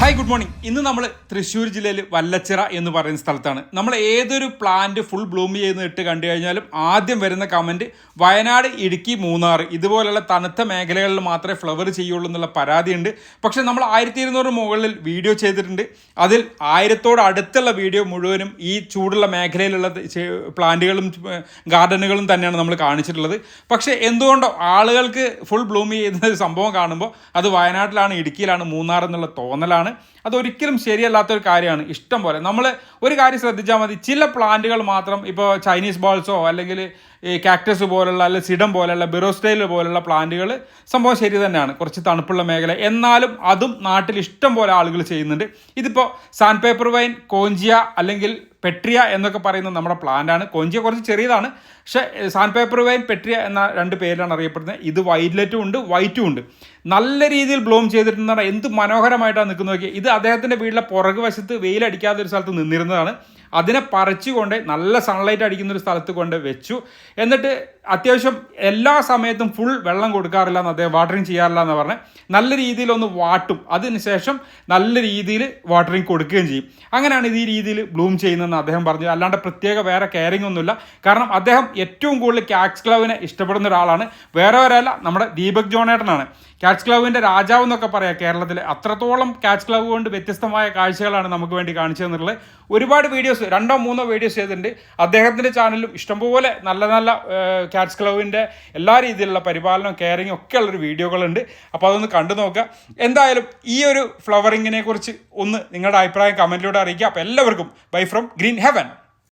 Hi good morning ഇന്ന് നമ്മൾ തൃശ്ശൂർ ജില്ലയിൽ വല്ലച്ചിറ എന്ന് പറയുന്ന സ്ഥലത്താണ്. നമ്മൾ ഏതൊരു പ്ലാന്റ് ഫുൾ ബ്ലൂം ചെയ്യുന്ന ഇട്ട് കണ്ടു കഴിഞ്ഞാലും ആദ്യം വരുന്ന കമന്റ് വയനാട് ഇടുക്കി മൂന്നാർ. ഇതുപോലെയുള്ള തണുത്ത മേഖലകളിൽ മാത്രമേ ഫ്ലവർ ചെയ്യുള്ളൂ എന്നുള്ള പരാതിയുണ്ട്. പക്ഷേ നമ്മൾ ആയിരത്തി ഇരുന്നൂറ് മുകളിൽ വീഡിയോ ചെയ്തിട്ടുണ്ട്. അതിൽ ആയിരത്തോട് അടുത്തുള്ള വീഡിയോ മുഴുവനും ഈ ചൂടുള്ള മേഖലയിലുള്ള പ്ലാന്റുകളും ഗാർഡനുകളും തന്നെയാണ് നമ്മൾ കാണിച്ചിട്ടുള്ളത്. പക്ഷേ എന്തുകൊണ്ടോ ആളുകൾക്ക് ഫുൾ ബ്ലൂം ചെയ്യുന്ന ഒരു സംഭവം കാണുമ്പോൾ അത് വയനാട്ടിലാണ് ഇടുക്കിയിലാണ് മൂന്നാർ എന്നുള്ള തോന്നലാണ്. അതൊരിക്കലും ശരിയല്ലാത്തൊരു കാര്യമാണ്. ഇഷ്ടം പോലെ. നമ്മൾ ഒരു കാര്യം ശ്രദ്ധിച്ചാൽ മതി. ചില പ്ലാന്റുകൾ മാത്രം ഇപ്പോൾ ചൈനീസ് ബോൾസോ അല്ലെങ്കിൽ ഈ കാക്ടസ് പോലുള്ള അല്ലെങ്കിൽ സിഡം പോലുള്ള ബിറോസ്റ്റൈൽ പോലുള്ള പ്ലാന്റുകൾ സംഭവം ശരി തന്നെയാണ്. കുറച്ച് തണുപ്പുള്ള മേഖല. എന്നാലും അതും നാട്ടിൽ ഇഷ്ടം പോലെ ആളുകൾ ചെയ്യുന്നുണ്ട്. ഇതിപ്പോൾ സാൻഡ് പേപ്പർ വൈൻ കോഞ്ചിയ അല്ലെങ്കിൽ പെട്രിയ എന്നൊക്കെ പറയുന്നത് നമ്മുടെ പ്ലാന്റാണ് കൊഞ്ചിയ കുറച്ച് ചെറിയതാണ്. പക്ഷേ സാൻഡ് പേപ്പർ വൈൻ പെട്രിയ എന്ന രണ്ട് പേരിലാണ് അറിയപ്പെടുന്നത്. ഇത് വൈറ്റ്ലെറ്റും ഉണ്ട് വൈറ്റും ഉണ്ട്. നല്ല രീതിയിൽ ബ്ലൂം ചെയ്തിട്ടുണ്ടെന്ന് എന്ത് മനോഹരമായിട്ടാണ് നിൽക്കുന്നത് നോക്കിയത് ഇത് അദ്ദേഹത്തിന്റെ വീട്ടിലെ പുറകു വശത്ത് വെയിലടിക്കാത്ത ഒരു സ്ഥലത്ത് നിന്നിരുന്നതാണ്. അതിനെ പറിച്ചുകൊണ്ട് നല്ല സൺലൈറ്റ് അടിക്കുന്ന ഒരു സ്ഥലത്ത് കൊണ്ട് വെച്ചു. എന്നിട്ട് അത്യാവശ്യം എല്ലാ സമയത്തും ഫുൾ വെള്ളം കൊടുക്കാറില്ല എന്ന് അദ്ദേഹം വാട്ടറിങ് ചെയ്യാറില്ല എന്ന് പറഞ്ഞ്. നല്ല രീതിയിൽ ഒന്ന് വാട്ടും. അതിനുശേഷം നല്ല രീതിയിൽ വാട്ടറിങ് കൊടുക്കുകയും ചെയ്യും. അങ്ങനെയാണ് ഇത് ഈ രീതിയിൽ ബ്ലൂം ചെയ്യുന്നതെന്ന് അദ്ദേഹം പറഞ്ഞു. അല്ലാണ്ട് പ്രത്യേക വേറെ കെയറിംഗ് ഒന്നുമില്ല. കാരണം അദ്ദേഹം ഏറ്റവും കൂടുതൽ ക്യാറ്റ്സ് ക്ലവിനെ ഇഷ്ടപ്പെടുന്ന ഒരാളാണ്. വേറെ ഒരല്ല നമ്മുടെ ദീപക് ജോണേട്ടനാണ്. ക്യാറ്റ്സ് ക്ലബിന്റെ രാജാവ് എന്നൊക്കെ പറയാം കേരളത്തിൽ അത്രത്തോളം ക്യാറ്റ്സ് ക്ലബ് കൊണ്ട് വ്യത്യസ്തമായ കാഴ്ചകളാണ് നമുക്ക് വേണ്ടി കാണിച്ചു തന്നിട്ടുള്ളത്. ഒരുപാട് വീഡിയോസ് രണ്ടോ മൂന്നോ വീഡിയോസ് ചെയ്തിട്ടുണ്ട്. അദ്ദേഹത്തിന്റെ ചാനലിലും ഇഷ്ടംപോലെ നല്ല നല്ല ക്യാറ്റ്സ് ക്ലബിന്റെ എല്ലാ രീതിയിലുള്ള പരിപാലനം കെയറിങ്ങും ഒക്കെ ഉള്ളൊരു വീഡിയോകളുണ്ട്. അപ്പോൾ അതൊന്ന് കണ്ടു നോക്കുക. എന്തായാലും ഈ ഒരു ഫ്ലവറിങ്ങിനെ കുറിച്ച് ഒന്ന് നിങ്ങളുടെ അഭിപ്രായം കമന്റിലൂടെ അറിയിക്കുക. അപ്പോൾ എല്ലാവർക്കും bye from green green heaven.